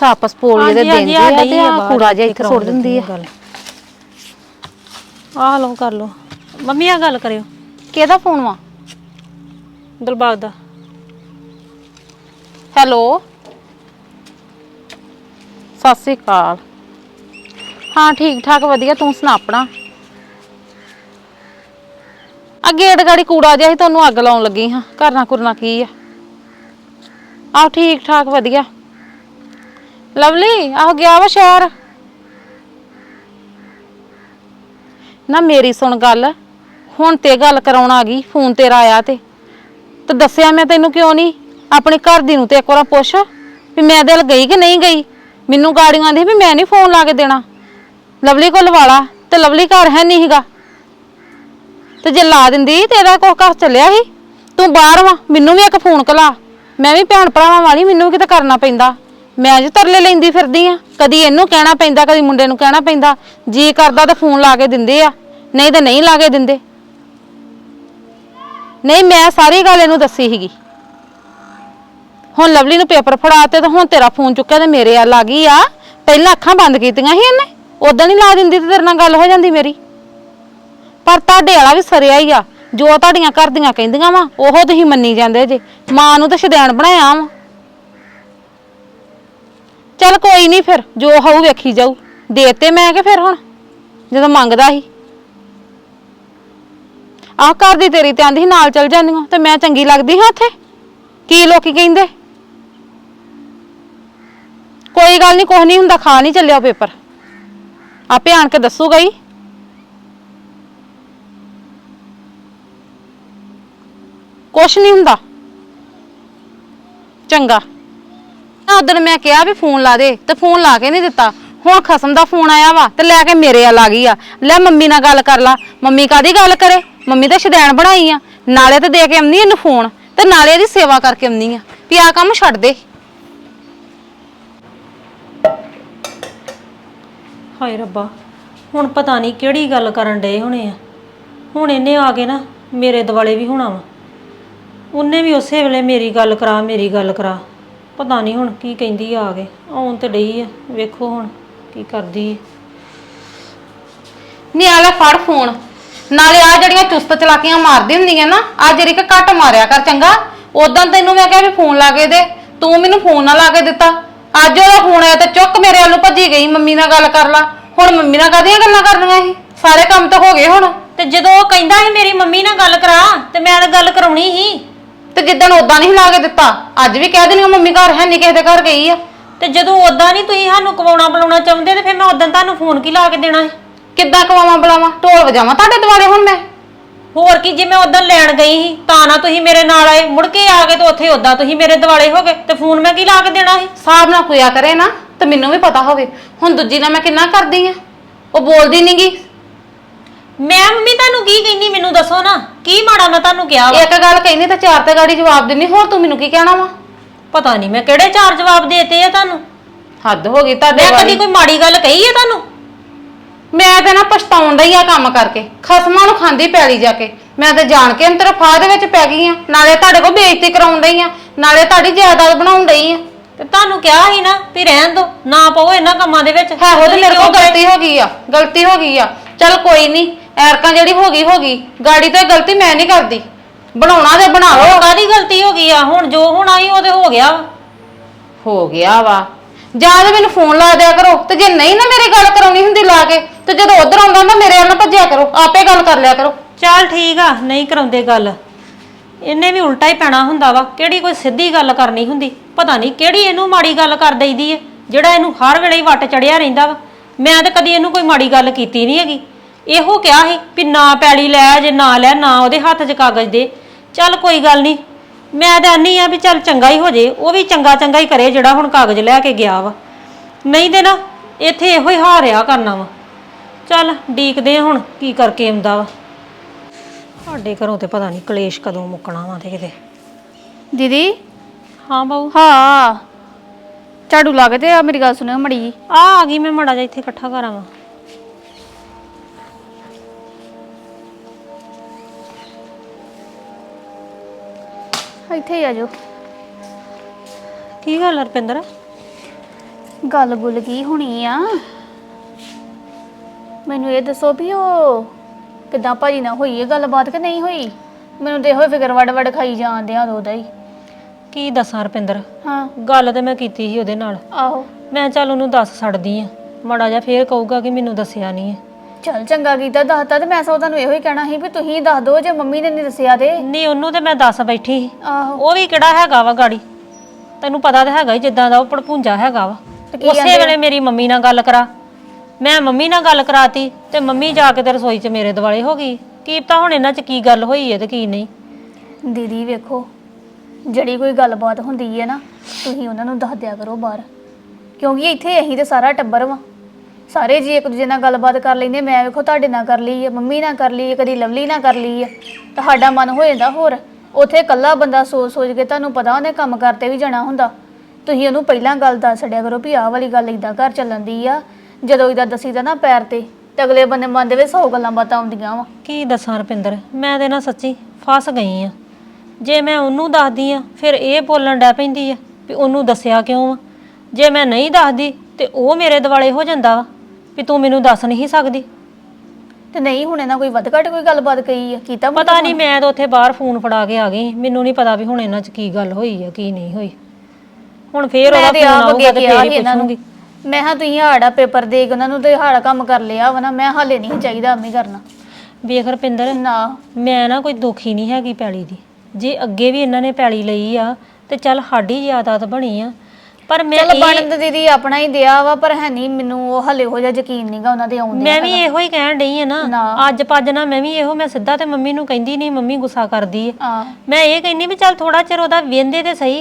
ਸਾਪਸ ਪੋਲੀਏ ਦੇ ਹਾਂਜੀ, ਹਾਂਜੀ, ਦਿੰਦੀ ਆਹ ਆ ਡਈ ਤੇ ਆ ਆ ਬਾਹਰ ਕੂੜਾ ਜਿਹਾ ਇੱਥੇ ਸੁੱਟ ਦਿੰਦੀ ਆ। ਗੱਲ। ਆਹ ਲਓ ਕਰ ਲਓ। ਮੰਮੀ ਆ ਗੱਲ ਕਰਿਓ। ਕਿਹਦਾ ਫੋਨ ਵਾ? ਦਿਲਬਾਗ ਦਾ। ਹੈਲੋ? ਸਤਿ ਸ੍ਰੀ ਅਕਾਲ। ਹਾਂ ਠੀਕ ਠਾਕ ਵਧੀਆ। ਤੂੰ ਸੁਣਾ ਆਪਣਾ? ਅੱਗੇ ਗੇਟ ਗਾੜੀ ਕੂੜਾ ਜਿਹਾ ਸੀ ਤੁਹਾਨੂੰ ਅੱਗ ਲਾਉਣ ਲੱਗੀ ਹਾਂ। ਕਰਨਾ ਕੁਰਨਾ ਕੀ ਆ? ਆਹ ਠੀਕ ਠਾਕ ਵਧੀਆ। ਲਵਲੀ, ਆਹ ਗਿਆ ਵਾ ਸ਼ਹਿਰ। ਨਾ ਮੇਰੀ ਸੁਣ ਗੱਲ, ਹੁਣ ਤੇ ਗੱਲ ਕਰਾਉਣ ਆ ਗਈ, ਫੋਨ ਤੇਰਾ ਆਇਆ ਤੇ। ਤੇ ਦੱਸਿਆ ਮੈਂ ਤੈਨੂੰ ਕਿਉਂ ਨਹੀਂ? ਆਪਣੇ ਘਰ ਦੀ ਨੂੰ ਤੇ ਇੱਕ ਵਾਰ ਪੁੱਛ, ਵੀ ਮੈਂ ਦਿਲ ਗਈ ਕਿ ਨਹੀਂ ਗਈ? ਮੈਨੂੰ ਗਾੜੀਆਂ ਦੀ ਵੀ ਮੈਂ ਨਹੀਂ ਫੋਨ ਲਾ ਕੇ ਦੇਣਾ। ਲਵਲੀ ਕੋਲ ਵਾਲਾ, ਤੇ ਲਵਲੀ ਘਰ ਹੈ ਨਹੀਂ ਹੈਗਾ ਤੇ ਜੇ ਲਾ ਦਿੰਦੀ ਤੇਰਾ ਕੁਛ ਘਰ ਚੱਲਿਆ ਸੀ। ਤੂੰ ਬਾਹਰ ਵਾ, ਮੈਨੂੰ ਵੀ ਇੱਕ ਫੋਨ ਕਲਾ। ਮੈਂ ਵੀ ਭੈਣ ਭਰਾਵਾਂ ਵਾਲੀ, ਮੈਨੂੰ ਵੀ ਕਿਤੇ ਕਰਨਾ ਪੈਂਦਾ। ਮੈਂ ਅੱਜ ਤਰਲੇ ਲੈਂਦੀ ਫਿਰਦੀ ਆ। ਕਦੀ ਇਹਨੂੰ ਕਹਿਣਾ ਪੈਂਦਾ, ਕਦੀ ਮੁੰਡੇ ਨੂੰ ਕਹਿਣਾ ਪੈਂਦਾ। ਜੀ ਕਰਦਾ ਤਾਂ ਫੋਨ ਲਾ ਕੇ ਦਿੰਦੇ ਆ। ਨਹੀਂ ਤਾਂ ਨਹੀਂ ਲਾ ਕੇ ਦਿੰਦੇ। ਨਹੀਂ, ਮੈਂ ਸਾਰੀ ਗੱਲ ਇਹਨੂੰ ਦੱਸੀ ਸੀਗੀ। ਹੁਣ ਲਵਲੀ ਨੂੰ ਪੇਪਰ ਫੜਾਤੇ ਤਾਂ ਹੁਣ ਤੇਰਾ ਫੋਨ ਚੁੱਕਿਆ ਤੇ ਮੇਰੇ ਆ ਆ ਗਈ ਆ। ਪਹਿਲਾਂ ਅੱਖਾਂ ਬੰਦ ਕੀਤੀਆਂ ਸੀ ਇਹਨੇ। ਉਦਾਂ ਨਹੀਂ ਲਾ ਦਿੰਦੀ ਤੇ ਤੇਰੇ ਨਾਲ ਗੱਲ ਹੋ ਜਾਂਦੀ ਮੇਰੀ। ਪਰ ਤੁਹਾਡੇ ਵਾਲਾ ਵੀ ਸਰਿਆ ਹੀ ਆ। ਜੋ ਤੁਹਾਡੀਆਂ ਘਰ ਦੀਆਂ ਕਹਿੰਦੀਆਂ ਵਾ, ਉਹ ਤੁਸੀਂ ਮੰਨੀ ਜਾਂਦੇ ਜੇ। ਮਾਂ ਨੂੰ ਤਾਂ ਸ਼ਦੈਣ ਬਣਾਇਆ ਵਾ। ਚੱਲ ਕੋਈ ਨਹੀਂ ਫਿਰ, ਜੋ ਹੋਊ ਵੇਖੀ ਜਾਊ। ਦੇਤੇ ਮੈਂ ਕਿ ਫਿਰ ਹੁਣ? ਜਦੋਂ ਮੰਗਦਾ ਸੀ। ਆਹ ਘਰ ਦੀ ਤੇਰੀ ਤੇ ਆਂਦੀ ਸੀ, ਨਾਲ ਚੱਲ ਜਾਂਦੀਆਂ ਤੇ ਮੈਂ ਚੰਗੀ ਲੱਗਦੀ ਹਾਂ ਉੱਥੇ? ਕੀ ਲੋਕੀ ਕਹਿੰਦੇ? ਕੋਈ ਗੱਲ ਨਹੀਂ, ਕੁਛ ਨਹੀਂ ਹੁੰਦਾ, ਖਾ ਨਹੀਂ ਚੱਲਿਆ ਪੇਪਰ। ਆਪੇ ਆਣ ਕੇ ਦੱਸੂਗਾ ਹੀ। ਕੁਛ ਨਹੀਂ ਹੁੰਦਾ। ਚੰਗਾ। ਉਦੋਂ ਮੈਂ ਕਿਹਾ ਵੀ ਫੋਨ ਲਾ ਦੇ ਤੇ ਫੋਨ ਲਾ ਕੇ ਨਹੀਂ ਦਿੱਤਾ। ਹੁਣ ਖਸਮ ਦਾ ਫੋਨ ਆਇਆ ਵਾ ਤੇ ਲੈ ਕੇ ਮੇਰੇ ਵੱਲ ਆ ਗਈ ਆ। ਲੈ ਮੰਮੀ ਨਾਲ ਗੱਲ ਕਰ ਲਾ। ਮੰਮੀ ਕਾਦੀ ਗੱਲ ਕਰੇ? ਮੰਮੀ ਤਾਂ ਸ਼ਦੈਣ ਬਣਾਈ ਆ। ਨਾਲੇ ਤੇ ਦੇ ਕੇ ਆਉਂਦੀ ਇਹਨੂੰ ਫੋਨ ਤੇ ਨਾਲੇ ਇਹਦੀ ਸੇਵਾ ਕਰਕੇ ਆਉਂਦੀ ਆ। ਵੀ ਆ ਕੰਮ ਛੱਡ ਦੇ। ਹਾਏ ਰੱਬਾ, ਹੁਣ ਪਤਾ ਨਹੀਂ ਕਿਹੜੀ ਗੱਲ ਕਰਨ ਡਏ ਹੋਣੇ ਆ। ਹੁਣ ਇਹਨੇ ਆ ਕੇ ਨਾ ਮੇਰੇ ਦਿਵਾਲੇ ਵੀ ਹੋਣਾ ਵਾ। ਉਹਨੇ ਵੀ ਉਸੇ ਵੇਲੇ ਮੇਰੀ ਗੱਲ ਕਰਾ, ਮੇਰੀ ਗੱਲ ਕਰਾ। ਪਤਾ ਨਹੀਂ ਹੁਣ ਕੀ ਕਹਿੰਦੀ ਆ ਆ ਕੇ ਆਉਣ ਤੇ ਡਈ ਆ ਵੇਖੋ ਹੁਣ ਕੀ ਕਰਦੀ ਏ ਨੀ ਆ ਲੈ ਫੜ ਫੋਨ। ਨਾਲੇ ਆ ਜਿਹੜੀਆਂ ਚੁਸਤ ਚਲਾਕੀਆਂ ਮਾਰਦੀ ਹੁੰਦੀਆਂ ਨਾ ਆ ਜਿਹੜੀ ਕਿ ਘੱਟ ਮਾਰਿਆ ਕਰ ਚੰਗਾ। ਉਦੋਂ ਤੈਨੂੰ ਮੈਂ ਕਿਹਾ ਵੀ ਫੋਨ ਲਾ ਕੇ ਦੇ ਤੂੰ ਮੈਨੂੰ ਫੋਨ ਨਾ ਲਾ ਕੇ ਦਿੱਤਾ। ਅੱਜ ਉਹਦਾ ਫੋਨ ਆਇਆ ਤੇ ਚੁੱਕ ਮੇਰੇ ਵੱਲ ਭੱਜੀ ਗਈ ਮੰਮੀ ਨਾਲ ਗੱਲ ਕਰ ਲਾ। ਹੁਣ ਮੰਮੀ ਨਾਲ ਕਾਹਦੀਆਂ ਗੱਲਾਂ ਕਰਨੀਆਂ ਸੀ? ਸਾਰੇ ਕੰਮ ਤਾਂ ਹੋ ਗਏ ਹੁਣ। ਤੇ ਜਦੋਂ ਉਹ ਕਹਿੰਦਾ ਸੀ ਮੇਰੀ ਮੰਮੀ ਨਾਲ ਗੱਲ ਕਰਾ ਤੇ ਮੈਂ ਤਾਂ ਗੱਲ ਕਰਾਉਣੀ ਸੀ। ਤੇ ਜਿੱਦਣ ਉਦਾਂ ਨਹੀਂ ਲਾ ਕੇ ਦਿੱਤਾ ਅੱਜ ਵੀ ਕਹਿ ਦੇਣੀ ਮੰਮੀ ਘਰ ਹੈ ਨਹੀਂ ਕਿਸੇ ਦੇ ਘਰ ਗਈ ਆ। ਤੇ ਜਦੋਂ ਉਦਾਂ ਨਹੀਂ ਤੁਸੀਂ ਸਾਨੂੰ ਕਵਾਉਣਾ ਬੁਲਾਉਣਾ ਚਾਹੁੰਦੇ ਤੇ ਫਿਰ ਮੈਂ ਉਦੋਂ ਤੁਹਾਨੂੰ ਫੋਨ ਕੀ ਲਾ ਕੇ ਦੇਣਾ ਸੀ? ਕਿੱਦਾਂ ਕਵਾਵਾਂ ਬੁਲਾਵਾਂ? ਢੋਲ ਵਜਾਵਾਂ ਤੁਹਾਡੇ ਦੁਆਲੇ ਹੁਣ ਮੈਂ? ਹੋਰ ਕੀ ਜੇ ਮੈਂ ਉਦੋਂ ਲੈਣ ਗਈ ਸੀ ਤਾਂ ਨਾ ਤੁਸੀਂ ਮੇਰੇ ਨਾਲ ਆਏ ਮੁੜ ਕੇ ਆ ਗਏ ਤੇ ਉੱਥੇ ਉਦਾਂ ਤੁਸੀਂ ਮੇਰੇ ਦਿਵਾਲੇ ਹੋ ਗਏ ਤੇ ਫੋਨ ਮੈਂ ਕੀ ਲਾ ਕੇ ਦੇਣਾ ਸੀ? ਸਾਹਬ ਨਾਲ ਕੁਇਆ ਕਰੇ ਨਾ ਤੇ ਮੈਨੂੰ ਵੀ ਪਤਾ ਹੋਵੇ ਹੁਣ ਦੂਜੀ ਨਾਲ ਮੈਂ ਕਿੰਨਾ ਕਰਦੀ ਆ? ਉਹ ਬੋਲਦੀ ਨਹੀਂਗੀ ਮੈਂ ਮੰਮੀ ਤੁਹਾਨੂੰ ਕੀ ਕਹਿੰਨੀ ਮੈਨੂੰ ਦੱਸੋ ਨਾ। ਕੀ ਮਾੜਾ ਮੈਂ ਤੁਹਾਨੂੰ ਕਿਹਾ ਵਾ? ਇੱਕ ਗੱਲ ਕਹਿੰਦੀ ਤਾਂ ਚਾਰ ਤੇ ਗਾੜੀ ਜਵਾਬ ਦਿੰਦੀ ਹੋਰ ਤੂੰ ਮੈਨੂੰ ਕੀ ਕਹਿਣਾ ਵਾ? ਪਤਾ ਨਹੀਂ ਮੈਂ ਕਿਹੜੇ ਚਾਰ ਜਵਾਬ ਦੇਤੇ ਆ ਤੁਹਾਨੂੰ। ਹੱਦ ਹੋ ਗਈ ਤੁਹਾਡੇ ਮੈਂ ਕਦੀ ਵਾਲੀ। ਕੋਈ ਮਾੜੀ ਗੱਲ ਕਹੀ ਹੈ ਤੁਹਾਨੂੰ? ਮੈਂ ਤੇ ਨਾ ਪਛਤਾਉਣ ਡਈ ਆ ਕੰਮ ਕਰਕੇ ਖਸਮਾਂ ਨੂੰ ਖਾਂਦੀ ਪੈਲੀ ਜਾ ਕੇ। ਮੈਂ ਤੇ ਜਾਣ ਕੇ ਅੰਤਰ ਫਾਹ ਦੇ ਵਿੱਚ ਪੈ ਗਈ ਆ ਨਾਲੇ ਤੁਹਾਡੇ ਕੋਲ ਬੇਇੱਜ਼ਤੀ ਕਰਾਉਣ ਡਈ ਆ ਨਾਲੇ ਤੁਹਾਡੀ ਜਾਇਦਾਦ ਬਣਾਉਣ ਡਈ ਆ। ਤੇ ਤੁਹਾਨੂੰ ਕਿਹਾ ਸੀ ਨਾ ਵੀ ਰਹਿਣ ਦੋ ਨਾ ਪਾਓ ਇਹਨਾਂ ਕੰਮਾਂ ਦੇ ਵਿੱਚ। ਹੈ ਉਹ ਤੇ ਮੇਰੇ ਕੋਲ ਗਲਤੀ ਹੋ ਗਈ ਆ ਗਲਤੀ ਹੋ ਗਈ ਆ। ਚੱਲ ਕੋਈ ਨਹੀਂ ਐਰਕਾਂ ਜਿਹੜੀ ਹੋ ਗਈ ਹੋ ਗਈ। ਗਾੜੀ ਤੇ ਗਲਤੀ ਮੈਂ ਨਹੀਂ ਕਰਦੀ। ਬਣਾਉਣਾ ਤੇ ਬਣਾ ਲਓ ਉਹ ਕਾਦੀ ਗਲਤੀ ਹੋ ਗਈ ਆ? ਹੁਣ ਜੋ ਹੁਣ ਆਈ ਉਹ ਤੇ ਹੋ ਗਿਆ ਵਾ। ਹੋ ਗਿਆ ਵਾ। ਜਾਂ ਤੇ ਮੈਨੂੰ ਫੋਨ ਲਾ ਦਿਆ ਕਰੋ ਤੇ ਜੇ ਨਹੀਂ ਨਾ ਮੇਰੀ ਗੱਲ ਕਰਾਉਣੀ ਹੁੰਦੀ ਲਾ ਕੇ ਤੇ ਜਦੋਂ ਉਧਰ ਆਉਂਦਾ ਹੁੰਦਾ ਮੇਰੇ ਵੱਲ ਨਾ ਭੱਜਿਆ ਕਰੋ ਆਪੇ ਗੱਲ ਕਰ ਲਿਆ ਕਰੋ। ਚੱਲ ਠੀਕ ਆ ਨਹੀਂ ਕਰਾਉਂਦੇ ਗੱਲ। ਇਹਨੇ ਵੀ ਉਲਟਾ ਹੀ ਪੈਣਾ ਹੁੰਦਾ ਵਾ ਕਿਹੜੀ ਕੋਈ ਸਿੱਧੀ ਗੱਲ ਕਰਨੀ ਹੁੰਦੀ? ਪਤਾ ਨਹੀਂ ਕਿਹੜੀ ਇਹਨੂੰ ਮਾੜੀ ਗੱਲ ਕਰ ਦਈਦੀ ਏ ਜਿਹੜਾ ਇਹਨੂੰ ਹਰ ਵੇਲੇ ਹੀ ਵੱਟ ਚੜਿਆ ਰਹਿੰਦਾ ਵਾ। ਮੈਂ ਤਾਂ ਕਦੀ ਇਹਨੂੰ ਕੋਈ ਮਾੜੀ ਗੱਲ ਕੀਤੀ ਨਹੀਂ ਹੈਗੀ। ਇਹੋ ਕਿਹਾ ਸੀ ਵੀ ਨਾ ਪੈਲੀ ਲੈ ਜੇ ਨਾ ਲੈ ਨਾ ਉਹਦੇ ਹੱਥ 'ਚ ਕਾਗਜ਼ ਦੇ। ਚੱਲ ਕੋਈ ਗੱਲ ਨਹੀਂ ਮੈਂ ਤਾਂ ਆਨੀ ਆ ਵੀ ਚੱਲ ਚੰਗਾ ਹੀ ਹੋ ਜੇ ਉਹ ਵੀ ਚੰਗਾ ਚੰਗਾ ਹੀ ਕਰੇ ਜਿਹੜਾ ਹੁਣ ਕਾਗਜ਼ ਲੈ ਕੇ ਗਿਆ ਵਾ। ਨਹੀਂ ਤੇ ਨਾ ਇੱਥੇ ਇਹੋ ਹੀ ਹਾਰਿਆ ਕਰਨਾ ਵਾ। ਚੱਲ ਡੀਕਦੇ ਆ ਹੁਣ ਕੀ ਕਰਕੇ ਆਉਂਦਾ ਵਾ। ਸਾਡੇ ਘਰੋਂ ਤੇ ਪਤਾ ਨਹੀਂ ਕਲੇਸ਼ ਕਦੋਂ ਮੁੱਕਣਾ ਵਾ ਤੇ ਕਿਤੇ। ਦੀਦੀ? ਹਾਂ ਬਾਊ। ਹਾਂ। ਝਾੜੂ ਲਾ ਕੇ ਤੇ ਆ ਮੇਰੀ ਗੱਲ ਸੁਣਿਓ ਮੜੀ ਆ ਆ ਗਈ ਮੈਂ ਮੜਾ ਜਾ ਇੱਥੇ ਇਕੱਠਾ ਕਰਾਂ ਵਾ। ਇੱਥੇ ਹੀ ਆ ਜਾਓ। ਕੀ ਗੱਲ ਆ ਰੁਪਿੰਦਰ? ਗੱਲ ਗੁੱਲ ਕੀ ਹੋਣੀ ਆ? ਮੈਨੂੰ ਇਹ ਦੱਸੋ ਵੀ ਉਹ ਕਿਦਾਂ ਭਾਜੀ ਨਾਲ ਹੋਈ ਹੈ ਗੱਲਬਾਤ ਕਿ ਨਹੀਂ ਹੋਈ? ਮੈਨੂੰ ਤੇ ਇਹੋ ਫਿਕਰ ਵੜ ਵੜ ਖਾਈ ਜਾਂਦੇ ਆ ਉਹਦਾ ਹੀ। ਕੀ ਦੱਸਾਂ ਰਪਿੰਦਰ? ਹਾਂ। ਗੱਲ ਤੇ ਮੈਂ ਕੀਤੀ ਸੀ ਉਹਦੇ ਨਾਲ। ਆਹੋ। ਮੈਂ ਚੱਲ ਉਹਨੂੰ ਦੱਸ ਛੱਡਦੀ ਆ। ਮਾੜਾ ਜਿਹਾ ਫੇਰ ਕਹੂਗਾ ਕਿ ਮੈਨੂੰ ਦੱਸਿਆ ਨਹੀਂ ਹੈ ਚੱਲ ਚੰਗਾ ਕੀਤਾ ਦੱਸਤਾ ਤੇ ਮੈਂ ਸੋ ਤੁਹਾਨੂੰ ਇਹੋ ਹੀ ਕਹਿਣਾ ਸੀ ਵੀ ਤੁਸੀਂ ਦੱਸ ਦਿਓ ਜੇ ਮੰਮੀ ਨੇ ਨਹੀਂ ਦੱਸਿਆ ਤੇ। ਨਹੀਂ ਉਹਨੂੰ ਤੇ ਮੈਂ ਦੱਸ ਬੈਠੀ ਸੀ। ਆਹੋ। ਉਹ ਵੀ ਕਿਹੜਾ ਹੈਗਾ ਵਾ ਗਾੜੀ? ਤੈਨੂੰ ਪਤਾ ਤਾਂ ਹੈਗਾ ਹੀ ਜਿੱਦਾਂ ਦਾ ਉਹ ਭੜਪੂੰਜਾ ਹੈਗਾ ਵਾ। ਤੇ ਕੀ ਉਸੇ ਵੇਲੇ ਮੇਰੀ ਮੰਮੀ ਨਾਲ ਗੱਲ ਕਰਾ। ਮੈਂ ਮੰਮੀ ਨਾਲ ਗੱਲ ਕਰਾਤੀ ਤੇ ਮੰਮੀ ਜਾ ਕੇ ਤੇ ਰਸੋਈ 'ਚ ਮੇਰੇ ਦਿਵਾਲੇ ਹੋ ਗਈ। ਕੀ ਪਤਾ ਹੁਣ ਇਹਨਾਂ 'ਚ ਕੀ ਗੱਲ ਹੋਈ ਹੈ ਤੇ ਕੀ ਨਹੀਂ। ਦੀਦੀ ਵੇਖੋ ਜਿਹੜੀ ਕੋਈ ਗੱਲਬਾਤ ਹੁੰਦੀ ਹੈ ਨਾ ਤੁਸੀਂ ਉਹਨਾਂ ਨੂੰ ਦੱਸ ਦਿਆ ਕਰੋ ਬਾਹਰ। ਕਿਉਂਕਿ ਇੱਥੇ ਇਹੀ ਤੇ ਸਾਰਾ ਟੱਬਰ ਵਾ। ਸਾਰੇ ਜੀ ਇੱਕ ਦੂਜੇ ਨਾਲ ਗੱਲਬਾਤ ਕਰ ਲੈਂਦੇ, ਮੈਂ ਵੇਖੋ ਤੁਹਾਡੇ ਨਾਲ ਕਰ ਲਈ ਆ, ਮੰਮੀ ਨਾਲ ਕਰ ਲਈ ਹੈ ਕਦੀ ਲਵਲੀ ਨਾਲ ਕਰ ਲਈ ਆ। ਤੁਹਾਡਾ ਮਨ ਹੋ ਜਾਂਦਾ ਹੋਰ। ਉਥੇ ਇਕੱਲਾ ਬੰਦਾ ਸੋਚ ਸੋਚ ਕੇ ਤੁਹਾਨੂੰ ਪਤਾ ਉਹਨੇ ਕੰਮ ਕਰਤੇ ਵੀ ਜਾਣਾ ਹੁੰਦਾ। ਤੁਸੀਂ ਉਹਨੂੰ ਪਹਿਲਾਂ ਗੱਲ ਦੱਸ ਛੱਡਿਆ ਕਰੋ ਵੀ ਆਹ ਵਾਲੀ ਗੱਲ ਇਦਾਂ ਘਰ ਚੱਲਣ ਦੀ ਆ। ਜਦੋਂ ਇਦਾਂ ਦਸੀਦਾ ਨਾ ਪੈਰ ਤੇ ਤੇ ਅਗਲੇ ਬੰਦੇ ਮਨ ਦੇ ਵਿੱਚ 100 ਗੱਲਾਂ ਬਾਤਾਂ ਆਉਂਦੀਆਂ ਵਾ। ਕੀ ਦੱਸਾਂ ਰਪਿੰਦਰ, ਮੈਂ ਤੇ ਨਾ ਸੱਚੀ ਫਸ ਗਈ ਆ। ਜੇ ਮੈਂ ਉਹਨੂੰ ਦੱਸਦੀ ਆ, ਫਿਰ ਇਹ ਬੋਲਣ ਡੈ ਪੈਂਦੀ ਆ ਵੀ ਉਹਨੂੰ ਦੱਸਿਆ ਕਿਉਂ ਆ ਜੇ ਮੈਂ ਨਹੀਂ ਦੱਸਦੀ, ਤੇ ਉਹ ਮੇਰੇ ਦਿਵਾਲੇ ਹੋ ਜਾਂਦਾ ਵਾ। ਵੀ ਤੂੰ ਮੈਨੂੰ ਦੱਸ ਨਹੀਂ ਸਕਦੀ। ਤੇ ਨਹੀਂ ਹੁਣ ਇਹਨਾਂ ਕੋਈ ਵੱਧ ਘੱਟ ਕੋਈ ਗੱਲਬਾਤ ਕਹੀ ਆ ਕੀਤਾ ਪਤਾ ਨਹੀਂ ਮੈਂ ਤਾਂ ਉੱਥੇ ਬਾਹਰ ਫੋਨ ਫੜਾ ਕੇ ਆ ਗਈ। ਮੈਨੂੰ ਨਹੀਂ ਪਤਾ ਵੀ ਹੁਣ ਇਹਨਾਂ 'ਚ ਕੀ ਗੱਲ ਹੋਈ ਆ ਕੀ ਨਹੀਂ ਹੋਈ। ਹੁਣ ਫੇਰ ਉਹਦਾ ਮੈਂ ਤੇ ਫੋਨ ਆਪ ਆਊਗਾ ਅੱਗੇ ਤੇ ਕਿਹਾ ਫੇਰ ਸੀ ਹੀ ਇਹਨਾਂ ਨੂੰ। ਪੁੱਛੂੰਗੀ। ਮੈਂ ਹਾਂ ਤੁਸੀਂ ਹਾੜਾ ਪੇਪਰ ਦੇ ਕੇ ਉਹਨਾਂ ਨੂੰ ਤੇ ਹਾੜਾ ਕੰਮ ਕਰ ਲਿਆ ਵਾ ਨਾ। ਮੈਂ ਹਾਲੇ ਨਹੀਂ ਚਾਹੀਦਾ ਅੰਮੀ ਕਰਨਾ। ਵੇਖ ਰਪਿੰਦਰ ਨਾ। ਮੈਂ ਨਾ ਕੋਈ ਦੁਖੀ ਨਹੀਂ ਹੈਗੀ ਪੈਲੀ ਦੀ। ਜੇ ਅੱਗੇ ਵੀ ਇਹਨਾਂ ਨੇ ਪੈਲੀ ਲਈ ਆ ਤੇ ਚੱਲ ਸਾਡੀ ਯਾਦਾਤ ਬਣੀ ਆ ਪਰ ਮੈਂ ਚੱਲ ਬਣਨ ਤੇ ਦੀਦੀ ਆਪਣਾ ਹੀ ਦਿਆ ਵਾ ਪਰ ਹੈ ਨਹੀਂ ਮੈਨੂੰ ਉਹ ਹਲੇ ਹੋ ਜਾ ਯਕੀਨ ਨਹੀਂਗਾ ਉਹਨਾਂ ਦੇ ਆਉਂਦੇ ਮੈਂ ਵੀ ਇਹੋ ਹੀ ਕਹਿਣ ਡਈ ਆ ਨਾ ਨਾ। ਅੱਜ ਪੱਜ ਨਾ ਮੈਂ ਵੀ ਇਹੋ ਮੈਂ ਸਿੱਧਾ ਤੇ ਮੰਮੀ ਨੂੰ ਕਹਿੰਦੀ ਨਹੀਂ ਮੰਮੀ ਗੁੱਸਾ ਕਰਦੀ ਆ। ਮੈਂ ਇਹ ਕਹਿੰਦੀ ਵੀ ਚੱਲ ਥੋੜਾ ਚਿਰ ਉਹਦਾ ਵੇਂਦੇ ਤੇ ਸਹੀ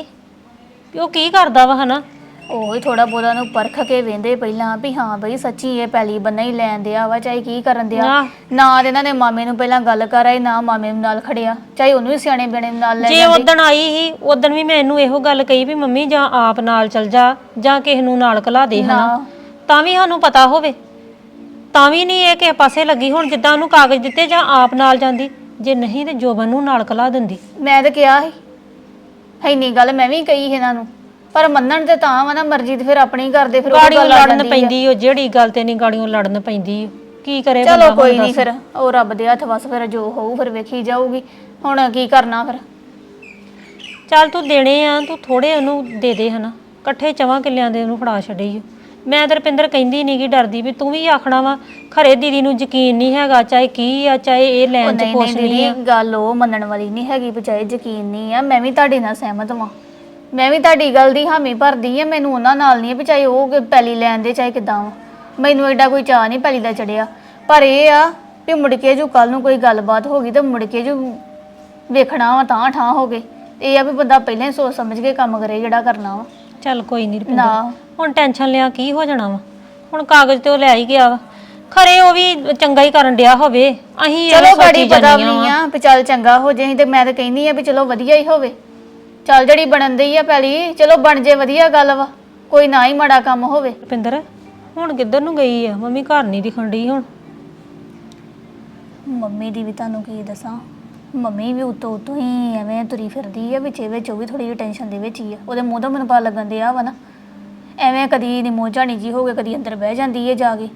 ਵੀ ਉਹ ਕੀ ਕਰਦਾ ਵਾ ਹਨਾ? ਉਹ ਹੀ ਥੋੜਾ ਬੋਦਾ ਨੂੰ ਪਰਖ ਕੇ ਵੇਂਦੇ ਪਹਿਲਾਂ ਵੀ ਹਾਂ ਬਈ ਸੱਚੀ ਇਹ ਪੈਲੀ ਬੰਨਾ ਹੀ ਲੈਣ ਦਿਆ ਵਾ ਚਾਹੇ ਕੀ ਕਰਨ ਦਿਆ। ਨਾ। ਨਾ ਤੇ ਇਹਨਾਂ ਨੇ ਮਾਮੇ ਨੂੰ ਪਹਿਲਾਂ ਗੱਲ ਕਰਾਈ ਨਾ ਮਾਮੇ ਨੂੰ ਨਾਲ ਖੜਿਆ। ਚਾਹੇ ਉਹਨੂੰ ਵੀ ਸਿਆਣੇ ਬਣੇ ਨਾਲ ਲੈ ਜੇ ਉਦਣ ਆਈ ਸੀ ਉਦਣ ਵੀ ਮੈਂ ਇਹਨੂੰ ਇਹੋ ਗੱਲ ਕਹੀ ਵੀ ਮੰਮੀ ਜਾਂ ਆਪ ਨਾਲ ਚਲ ਜਾ ਜਾਂ ਕਿਸੇ ਨੂੰ ਨਾਲ ਕਲਾ ਦੇ ਹਨਾ? ਨਾ। ਤਾਂ ਵੀ ਸਾਨੂੰ ਪਤਾ ਹੋਵੇ। ਤਾਂ ਵੀ ਨਹੀਂ ਇਹ ਕਿਸੇ ਪਾਸੇ ਲੱਗੀ ਹੁਣ ਜਿੱਦਾਂ ਉਹਨੂੰ ਕਾਗਜ਼ ਦਿੱਤੇ ਜਾਂ ਆਪ ਨਾਲ ਜਾਂਦੀ। ਜੇ ਨਹੀਂ ਤੇ ਜੋਬਨ ਨੂੰ ਨਾਲ ਕਲਾ ਦਿੰਦੀ। ਮੈਂ ਤਾਂ ਕਿਹਾ ਸੀ। ਇੰਨੀ ਗੱਲ ਮੈਂ ਵੀ ਕਹੀ ਇਹਨਾਂ ਨੂੰ। ਪਰ ਮੰਨਣ ਤੇ ਤਾਂ ਵਾ ਨਾ ਮਰਜ਼ੀ ਤੇ ਫਿਰ ਆਪਣੀ ਕਰਦੇ ਫਿਰ ਉਹ ਗਾੜੀਆਂ ਗੱਲ ਆ ਲੜਨ ਜਾਂਦੀ ਆ। ਪੈਂਦੀ ਉਹ ਜਿਹੜੀ ਗੱਲ ਤੇ ਨਹੀਂ ਗਾੜੀਆਂ ਲੜਨ ਪੈਂਦੀ ਓ। ਕੀ ਕਰੇ ਬੰਦਾ ਚਲੋ ਹੁਣ ਕੋਈ ਨਹੀਂ ਦੱਸ। ਫਿਰ ਉਹ ਰੱਬ ਦੇ ਹੱਥ ਵਸ ਫਿਰ ਜੋ ਹੋਊ ਫਿਰ ਵੇਖੀ ਜਾਊਗੀ ਹੁਣ ਕੀ ਕਰਨਾ ਫਿਰ ਚੱਲ ਤੂੰ ਦੇਣੇ ਆ ਤੂੰ ਥੋੜੇ ਉਹਨੂੰ ਦੇ ਦੇ ਹਨਾ ਇਕੱਠੇ ਚਵਾਂ ਕਿੱਲਿਆਂ ਦੇ ਉਹਨੂੰ ਫੜਾ ਛੱਡਈ ਮੈਂ ਤੇ ਰਪਿੰਦਰ ਕਹਿੰਦੀ ਨਹੀਂ ਕਿ ਡਰਦੀ ਵੀ ਤੂੰ ਵੀ ਆਖਣਾ ਵਾ ਖਰੇ ਦੀਦੀ ਨੂੰ ਯਕੀਨ ਨਹੀਂ ਹੈਗਾ ਚਾਹੇ ਕੀ ਆ ਚਾਹੇ ਇਹ ਉਹ ਲੈਣ ਚ ਨਹੀਂ ਨਹੀਂ ਆ ਗੱਲ ਉਹ ਮੰਨਣ ਵਾਲੀ ਨਹੀਂ ਹੈਗੀ ਬਚਾਏ ਯਕੀਨ ਨਹੀਂ ਆ ਮੈਂ ਵੀ ਤੁਹਾਡੇ ਨਾਲ ਸਹਿਮਤ ਵਾਂ ਮੈਂ ਵੀ ਤੁਹਾਡੀ ਗੱਲ ਦੀ ਹਾਮੀ ਭਰਦੀ ਆ ਮੈਨੂੰ ਉਹਨਾਂ ਨਾਲ ਨਹੀਂ ਆ ਵੀ ਚਾਹੇ ਉਹ ਕਿ ਪੈਲੀ ਲੈਣ ਦੇ ਚਾਹੇ ਕਿਦਾਂ ਮੈਨੂੰ ਐਡਾ ਕੋਈ ਚਾਹ ਨਹੀਂ ਪੈਲੀ ਦਾ ਚੜਿਆ। ਪਰ ਇਹ ਆ ਵੀ ਮੁੜ ਕੇ ਜੋ ਕੱਲ ਨੂੰ ਕੋਈ ਗੱਲਬਾਤ ਹੋ ਗਈ ਤਾਂ ਮੁੜ ਕੇ ਜੋ ਵੇਖਣਾ ਵਾ ਤਾਂ ਠਾਂ ਹੋ ਗਏ। ਇਹ ਆ ਵੀ ਬੰਦਾ ਪਹਿਲਾਂ ਹੀ ਸੋਚ ਸਮਝ ਕੇ ਕੰਮ ਕਰੇ ਜਿਹੜਾ ਕਰਨਾ ਵਾ। ਚੱਲ ਕੋਈ ਨਹੀਂ ਰਪਿੰਦਰ ਨਾ। ਹੁਣ ਟੈਨਸ਼ਨ ਲਿਆ ਕੀ ਹੋ ਜਾਣਾ ਵਾ? ਹੁਣ ਕਾਗਜ਼ ਤੇ ਉਹ ਲੈ ਹੀ ਗਿਆ ਵਾ। ਖਰੇ ਉਹ ਵੀ ਚੰਗਾ ਹੀ ਕਰਨ ਡਿਆ ਹੋਵੇ। ਅਸੀਂ ਇਹ ਚਲੋ ਸੋਚੀ ਪਤਾ ਵੀ ਨਹੀਂ ਆ ਵੀ ਚੱਲ ਚੰਗਾ ਹੋ ਜੇ ਤੇ ਮੈਂ ਤਾਂ ਕਹਿੰਦੀ ਆ ਵੀ ਚਲੋ ਵਧੀਆ ਹੀ ਹੋਵੇ। ਚੱਲ ਜਿਹੜੀ ਬਣਨ ਦੀ ਆ ਪੈਲੀ ਚਲੋ ਬਣ ਜੇ ਵਧੀਆ ਗੱਲ ਵਾ ਕੋਈ ਨਾ ਹੀ ਮਾੜਾ ਕੰਮ ਹੋਵੇ। ਰੁਪਿੰਦਰ ਹੁਣ ਕਿੱਧਰ ਨੂੰ ਗਈ ਆ? ਮੰਮੀ ਘਰ ਨਹੀਂ ਦਿਖਣ ਡਈ ਹੁਣ। ਮੰਮੀ ਦੀ ਵੀ ਤੁਹਾਨੂੰ ਕੀ ਦੱਸਾਂ? ਮੰਮੀ ਵੀ ਉਤੋਂ ਉਤੋਂ ਹੀ ਐਵੇਂ ਤੁਰੀ ਫਿਰਦੀ ਆ ਵਿੱਚ ਵਿੱਚ ਉਹ ਵੀ ਥੋੜੀ ਜਿਹੀ ਟੈਨਸ਼ਨ ਦੇ ਵਿੱਚ ਹੀ ਆ। ਉਹਦੇ ਮੂੰਹ ਤੋਂ ਮੈਨੂੰ ਪਤਾ ਲੱਗਣ ਦਿਆ ਵਾ ਨਾ। ਐਵੇਂ ਕਦੀ ਨਿਮੋ ਝਾਣੀ ਜੀ ਹੋ ਗਏ ਕਦੀ ਅੰਦਰ ਬਹਿ ਜਾਂਦੀ ਹੈ ਜਾ ਕੇ।